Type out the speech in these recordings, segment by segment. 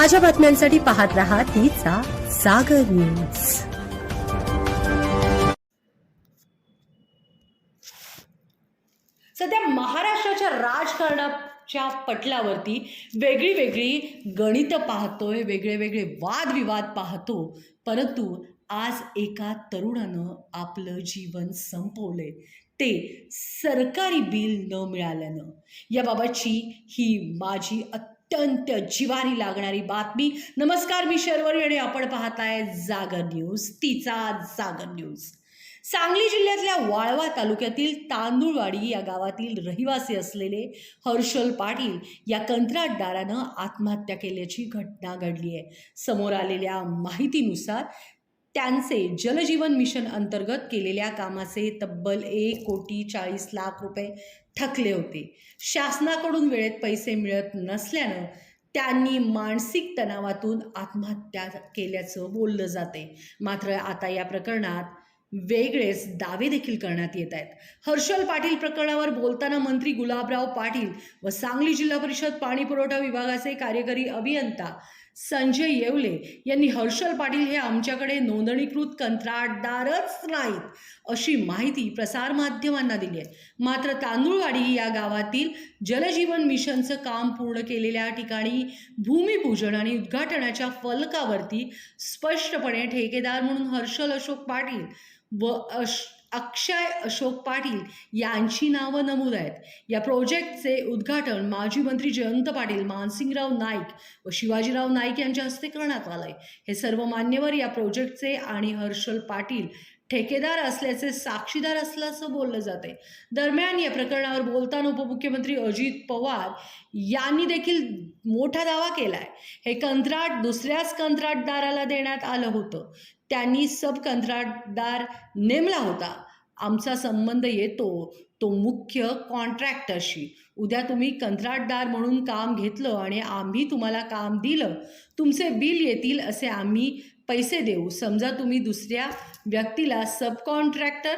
ताज्या बातम्यांसाठी पाहत राहा तिचा सागर न्यूज. सध्या महाराष्ट्राच्या राजकारणाच्या पटलावरती वेगळी वेगळी गणितं पाहतोय वेगळे वेगळे वादविवाद पाहतो. परंतु आज एका तरुणानं आपलं जीवन संपवलंय. ते सरकारी बिल न मिळाल्यानं. याबाबतची ही माझी अत्यंत जिवारी लागणारी बातमी. नमस्कार मी शर्वरी आणि आपण पाहताय जागर न्यूज तिचा जागर न्यूज. सांगली जिल्ह्यातल्या वाळवा तालुक्यातील तांदूळवाडी या गावातील रहिवासी असलेले हर्षल पाटील या कंत्राटदारानं आत्महत्या केल्याची घटना घडली आहे. समोर आलेल्या माहितीनुसार त्यांचे जलजीवन मिशन अंतर्गत केलेल्या कामाचे तब्बल एक कोटी चाळीस लाख रुपये थकले होते. शासनाकडून वेळेत पैसे मिळत नसल्यानं त्यांनी मानसिक तणावातून आत्महत्या केल्याचं बोललं जाते मात्र आता या प्रकरणात वेगळेच दावे देखील करण्यात येत आहेत. हर्षल पाटील प्रकरणावर बोलताना मंत्री गुलाबराव पाटील व सांगली जिल्हा परिषद पाणी पुरवठा विभागाचे कार्यकारी अभियंता संजय येवले यांनी हर्षल पाटील हे आमच्याकडे नोंदणीकृत कंत्राटदारच नाहीत अशी माहिती प्रसारमाध्यमांना दिली आहे. मात्र तांदूळवाडी या गावातील जलजीवन मिशनचं काम पूर्ण केलेल्या ठिकाणी भूमिपूजन आणि उद्घाटनाच्या फलकावरती स्पष्टपणे ठेकेदार म्हणून हर्षल अशोक पाटील व अश अक्षय अशोक पाटील यांची नावं नमूद आहेत. या प्रोजेक्टचे उद्घाटन माजी मंत्री जयंत पाटील मानसिंगराव नाईक व शिवाजीराव नाईक यांच्या हस्ते करण्यात आलंय. हे सर्व मान्यवर या प्रोजेक्टचे आणि हर्षल पाटील ठेकेदार असल्याचे साक्षीदार असल्याचं बोललं जाते दरम्यान या प्रकरणावर बोलताना उपमुख्यमंत्री अजित पवार यांनी देखील मोठा दावा केलाय. हे कंत्राट दुसऱ्याच कंत्राटदाराला देण्यात आलं होतं. त्यांनी सब कंत्राटदार नेमला होता. आमचा संबंध येतो तो मुख्य कॉन्ट्रॅक्टरशी. उद्या तुम्ही कंत्राटदार म्हणून काम घेतलं आणि आम्ही तुम्हाला काम दिलं तुमचे बिल येतील असे आम्ही पैसे देऊ. समजा तुम्ही दुसऱ्या व्यक्तीला सब कॉन्ट्रॅक्टर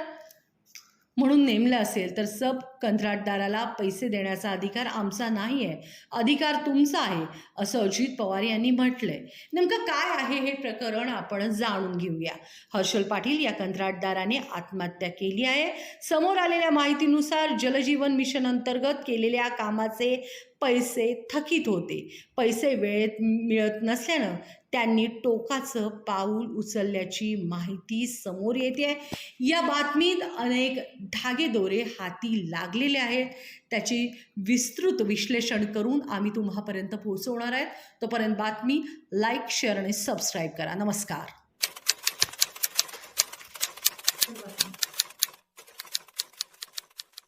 म्हणून नेमलं असेल तर सब कंत्राटदाराला पैसे देण्याचा अधिकार आमचा नाही आहे अधिकार तुमचा आहे असं अजित पवार यांनी म्हटलंय. नेमकं काय आहे हे प्रकरण आपण जाणून घेऊया. हर्षल पाटील या कंत्राटदाराने आत्महत्या केली आहे. समोर आलेल्या माहितीनुसार जलजीवन मिशन अंतर्गत केलेल्या कामाचे पैसे थकीत होते. पैसे वेळेत मिळत नसल्यानं त्यांनी टोकाचं पाऊल उचलल्याची माहिती समोर येते आहे. या बातमीत अनेक धागेदोरे हाती लागलेले आहेत. त्याची विस्तृत विश्लेषण करून आम्ही तुम्हापर्यंत पोहोचवणार आहेत. तोपर्यंत बातमी लाईक शेअर आणि सबस्क्राईब करा. नमस्कार.